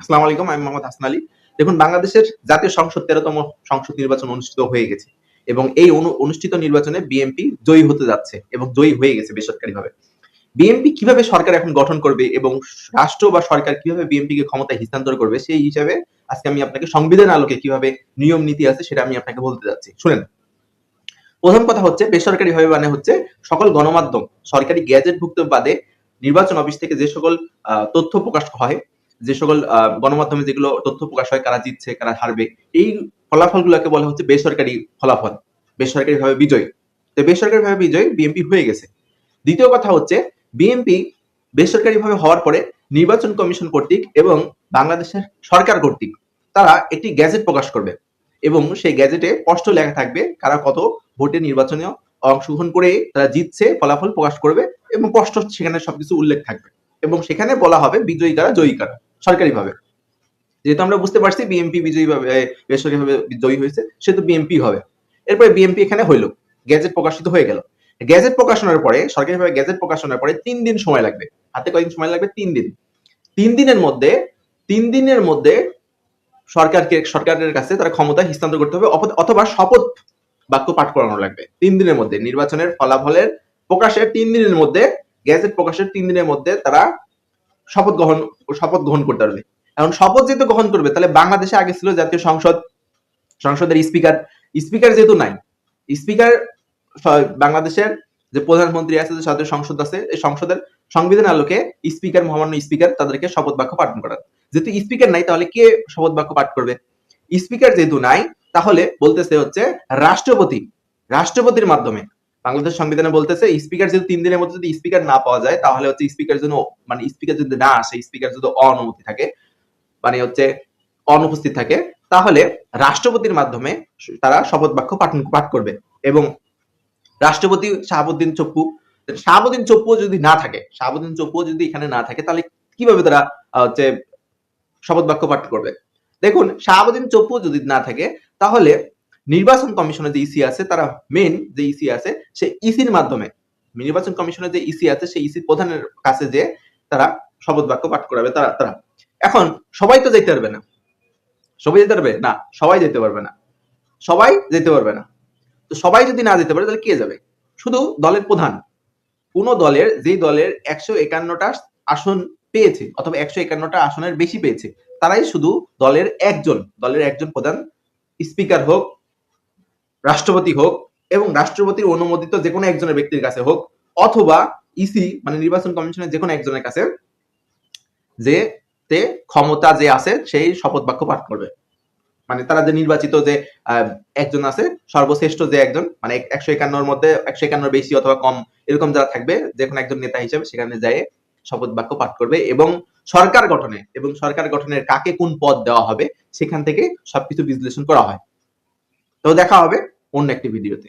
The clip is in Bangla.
আসসালামু আলাইকুম, আমি মোহাম্মদ হাসান আলী। দেখুন, বাংলাদেশের জাতীয় সংসদ, তেরোতম সংসদ নির্বাচন অনুষ্ঠিত হয়ে গেছে এবং এই অনুষ্ঠিত নির্বাচনে বিএনপি জয়ী হতে যাচ্ছে এবং জয়ী হয়ে গেছে বেসরকারিভাবে। বিএনপি কীভাবে সরকার এখন গঠন করবে এবং রাষ্ট্র বা সরকার কীভাবে বিএনপি কে ক্ষমতায় হস্তান্তর করবে, সেই হিসাবে আজকে আমি আপনাকে সংবিধান আলোকে কীভাবে নিয়ম নীতি আছে সেটা আমি আপনাকে বলতে যাচ্ছি। শুনেন, প্রথম কথা হচ্ছে বেসরকারি ভাবে মানে হচ্ছে সকল গণমাধ্যম, সরকারি গ্যাজেটভুক্ত বাদে নির্বাচন অফিস থেকে যে সকল তথ্য প্রকাশ হয় যে সকল গণমাধ্যমে যেগুলো তথ্য প্রকাশ হয়, কারা জিতছে, কারা হারবে, এই ফলাফলগুলোকে বলা হচ্ছে বেসরকারি ফলাফল বেসরকারি ভাবে বিজয়। তো বেসরকারি ভাবে বিজয় বিএনপি হয়ে গেছে। দ্বিতীয় কথা হচ্ছে বিএনপি বেসরকারি ভাবে হওয়ার পরে নির্বাচন কমিশন কর্তৃক এবং বাংলাদেশের সরকার কর্তৃক তারা একটি গ্যাজেট প্রকাশ করবে এবং সেই গ্যাজেটে স্পষ্ট লেখা থাকবে কারা কত ভোটে নির্বাচনে অংশগ্রহণ করে তারা জিতছে, ফলাফল প্রকাশ করবে এবং স্পষ্ট সেখানে সবকিছু উল্লেখ থাকবে এবং সেখানে বলা হবে বিজয়ী কারা, জয়ী কারা। সরকারি ভাবে যেহেতু আমরা বুঝতে পারছি বিএনপি বিজয়ী ভাবে বেসরকারি ভাবে জয়ী হয়েছে, সেহেতু বিএনপি হবে। এরপরে বিএনপি এখানে হইল, গ্যাজেট প্রকাশিত হয়ে গেল। গ্যাজেট প্রকাশনের পরে, সরকারিভাবে গ্যাজেট প্রকাশনের পরে তিন দিন সময় লাগবে। হাতে কয়দিন সময় লাগবে? তিন দিন। তিন দিনের মধ্যে, তিন দিনের মধ্যে সরকারকে, সরকারের কাছে তারা ক্ষমতা হস্তান্তর করতে হবে অথবা শপথ বাক্য পাঠ করানো লাগবে। তিন দিনের মধ্যে, নির্বাচনের ফলাফলের প্রকাশের তিন দিনের মধ্যে, গ্যাজেট প্রকাশের তিন দিনের মধ্যে তারা শপথ গ্রহণ শপথ গ্রহণ করতে পারবে। এখন শপথ যেহেতু গ্রহণ করবে, তাহলে বাংলাদেশে আগে ছিল জাতীয় সংসদ, সংসদের স্পিকার। স্পিকার যেহেতু নাই, স্পিকার বাংলাদেশের যে প্রধানমন্ত্রী আছে, যে জাতীয় সংসদ আছে এই সংসদের সংবিধান আলোকে স্পিকার, মহামান্য স্পিকার তাদেরকে শপথ বাক্য পাঠ করান। যেহেতু স্পিকার নাই, তাহলে কে শপথ বাক্য পাঠ করবে? স্পিকার যেহেতু নাই, তাহলে বলতেছে হচ্ছে রাষ্ট্রপতি, রাষ্ট্রপতির মাধ্যমে। বাংলাদেশ সংবিধানে বলতেছে স্পিকার যদি তিন দিনের মধ্যে যদি স্পিকার না পাওয়া যায়, তাহলে হচ্ছে স্পিকার জন্য মানে স্পিকার যদি না আসে স্পিকার যদি অনুমতি থাকে মানে হচ্ছে অনুপস্থিত থাকে, তাহলে রাষ্ট্রপতির মাধ্যমে তারা শপথ বাক্য পাঠ পাঠ করবে। এবং রাষ্ট্রপতি শাহাবুদ্দিন চপ্পু শাহাবুদ্দিন চপ্পু যদি না থাকে, শাহাবুদ্দিন চপ্পু যদি এখানে না থাকে, তাহলে কীভাবে তারা হচ্ছে শপথ বাক্য পাঠ করবে? দেখুন, শাহাবুদ্দিন চপ্পু যদি না থাকে, তাহলে নির্বাচন কমিশনের যে ইসি আছে, তারা মেন যে ইসি আছে সে ইসির মাধ্যমে, নির্বাচন কমিশনের যে ইসি আছে, সেই ইসি প্রধানের কাছে যে তারা শপথ বাক্য পাঠ করাবে, তারা তারা। এখন, সবাই তো যেতে পারবে না। সবাই যেতে পারবে? না, সবাই যেতে পারবে না। সবাই যেতে পারবে না। তো সবাই যদি না যেতে পারে, তাহলে কে যাবে? শুধু দলের প্রধান। কোন দলের, যেই দলের একশো একান্নটা আসন পেয়েছে, অথবা একশো একান্নটা আসনের বেশি পেয়েছে, তারাই শুধু দলের একজন দলের একজন প্রধান, স্পিকার হোক রাষ্ট্রপতি হোক এবং রাষ্ট্রপতির অনুমোদিত যে কোনো একজনের ব্যক্তির কাছে হোক, অথবা ইসি মানে নির্বাচন কমিশনের যে কোনো একজনের কাছে, যে তে ক্ষমতা যে আছে, সেই শপথ বাক্য পাঠ করবে। মানে তারা যে নির্বাচিত যে একজন আছে, সর্বশ্রেষ্ঠ যে একজন মানে একশো একান্নর মধ্যে, একশো একান্নর বেশি অথবা কম, এরকম যারা থাকবে যে কোনো একজন নেতা হিসেবে সেখানে যায় শপথ বাক্য পাঠ করবে এবং সরকার গঠনে, এবং সরকার গঠনের কাকে কোন পদ দেওয়া হবে, সেখান থেকে সবকিছু বিশ্লেষণ করা হয়। তো দেখা হবে অন্য একটি ভিডিওতে